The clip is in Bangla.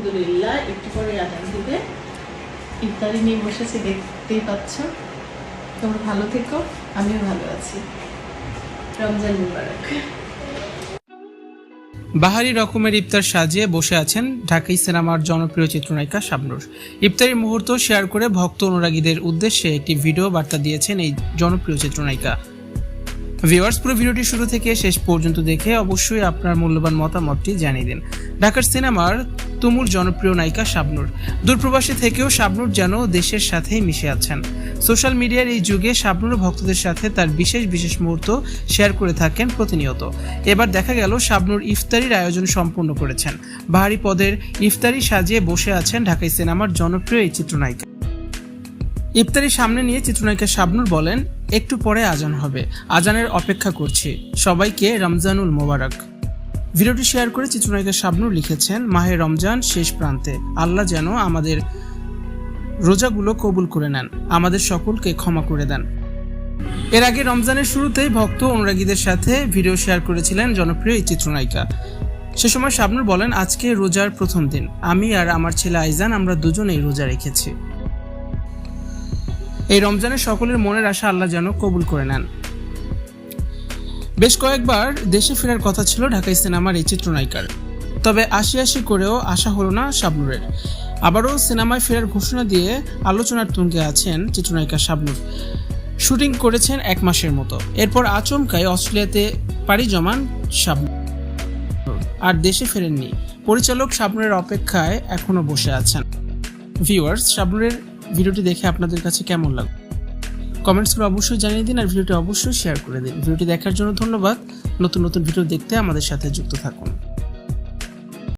আলহামদুলিল্লাহ একটু পরে আজান দিবে ইফতারি নিয়ে বসেছি দেখতেই পাচ্ছ। তোমরা ভালো থেকো, আমিও ভালো আছি। রমজান মুবারক। বাহারি রকমের ইফতার সাজিয়ে বসে আছেন ঢাকাই সিনেমার জনপ্রিয় চিত্রনায়িকা শাবনুর। ইফতারি মুহূর্ত শেয়ার করে ভক্ত অনুরাগীদের উদ্দেশ্যে একটি ভিডিও বার্তা দিয়েছেন এই জনপ্রিয় চিত্রনায়িকা। ভিউয়ার্স, পুরো ভিডিওটি শুরু থেকে শেষ পর্যন্ত দেখে অবশ্যই আপনার মূল্যবান মতামতটি জানিয়ে দিন। ঢাকার সিনেমার তুমুল জনপ্রিয় নায়িকা শাবনুর। দূরপ্রবাসী থেকেও শাবনুর যেন দেশের সাথেই মিশে আছেন। সোশ্যাল মিডিয়ার এই যুগে শাবনুর ভক্তদের সাথে তার বিশেষ বিশেষ মুহূর্ত শেয়ার করে থাকেন প্রতিনিয়ত। এবার দেখা গেল শাবনুর ইফতারির আয়োজন সম্পূর্ণ করেছেন। ভারী পদের ইফতারি সাজিয়ে বসে আছেন ঢাকাই সিনেমার জনপ্রিয় এই চিত্রনায়িকা। ইফতারি সামনে নিয়ে চিত্রনায়িকা শাবনুর বলেন, একটু পরে আজান হবে। আজানের অপেক্ষা করছি। সবাইকে রমজানুল মোবারক। ভিডিওটি শেয়ার করে চিত্রনায়িকা শাবনুর লিখেছেন, মাহে রমজান শেষ প্রান্তে। আল্লাহ যেন আমাদের রোজাগুলো কবুল করে নেন। আমাদের সকলকে ক্ষমা করে দেন। এর আগে রমজানের শুরুতেই ভক্ত অনুরাগীদের সাথে ভিডিও শেয়ার করেছিলেন জনপ্রিয় এই চিত্রনায়িকা। সে সময় শাবনুর বলেন, আজকে রোজার প্রথম দিন। আমি আর আমার ছেলে আইজান আমরা দুজনেই রোজা রেখেছি। এই রমজানে সকলের মনের আশা আল্লাহ যেন কবুল করে নেন। বেশ কয়েকবার দেশে ফেরার কথা ছিল ঢাকাই সিনেমার এই চিত্রনায়িকার। তবে আশি আশি করেও আশা হলো না শাবনুরের। আবারও সিনেমায় ফেরার ঘোষণা দিয়ে আলোচনার তুঙ্গে আছেন চিত্রনায়িকা শাবনুর। শুটিং করেছেন এক মাসের মতো। এরপর আচমকায় অস্ট্রেলিয়াতে পাড়ি জমান শাবনুর। আর দেশে ফেরেননি। পরিচালক শাবনুরের অপেক্ষায় এখনও বসে আছেন। ভিউয়ার্স, শাবনুরের ভিডিওটি দেখে আপনাদের কাছে কেমন লাগল? কমেন্টস করে অবশ্যই জানিয়ে দিন আর ভিডিওটি অবশ্যই শেয়ার করে দিন। ভিডিওটি দেখার জন্য ধন্যবাদ। নতুন নতুন ভিডিও দেখতে আমাদের সাথে যুক্ত থাকুন।